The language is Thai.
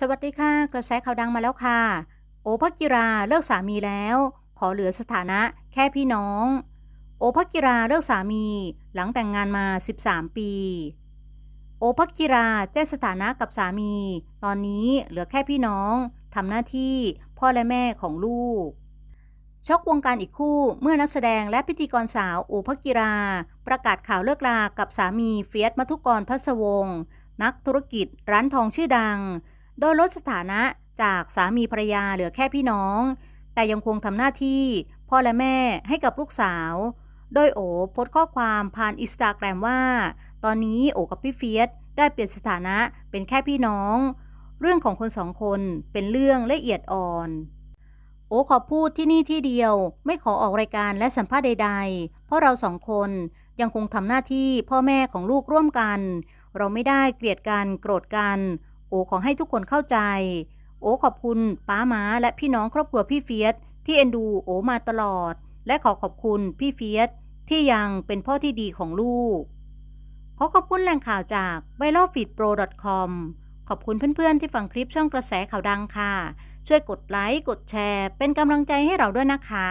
สวัสดีค่ะ กระแสข่าวดังมาแล้วค่ะ โอภักกิราเลิกสามีแล้ว ขอเหลือสถานะแค่พี่น้อง โอภักกิราเลิกสามี หลังแต่งงานมา 13 ปี โอภักกิราแจ้งสถานะกับสามี ตอนนี้เหลือแค่พี่น้องทำหน้าที่พ่อและแม่ของลูก ช็อกวงการอีกคู่เมื่อนักแสดงและพิธีกรสาวโอภักกิรา ประกาศข่าวเลิกลากับสามีเฟียสมัทุกรพัสวงศ์นักธุรกิจร้านทองชื่อดัง โดยลดสถานะจากสามีภรรยาเหลือแค่พี่น้อง แต่ยังคงทำหน้าที่ พ่อและแม่ให้กับลูกสาว โดยโอโพสข้อความผ่านอินสตาแกรมว่า ตอนนี้โอกับพี่เฟียสได้เปลี่ยนสถานะเป็นแค่พี่น้อง เรื่องของคนสองคนเป็นเรื่องละเอียดอ่อน โอขอพูดที่นี่ที่เดียว ไม่ขอออกรายการและสัมภาษณ์ใด ๆ เพราะเราสองคนยังคงทำหน้าที่พ่อแม่ของลูกร่วมกัน เราไม่ได้เกลียดกันโกรธกัน ขอให้ทุกคนเข้าใจ โอขอบคุณป้าม้าและพี่น้องครอบครัวพี่เฟียสที่เอ็นดูโอมาตลอด และขอขอบคุณพี่เฟียสที่ยังเป็นพ่อที่ดีของลูก ขอขอบคุณแหล่งข่าวจาก v i r a l f e e d p r o com ขอบคุณเพื่อนๆที่ฟังคลิปช่องกระแสข่าวดังค่ะ ช่วยกดไลค์ กดแชร์ เป็นกำลังใจให้เราด้วยนะคะ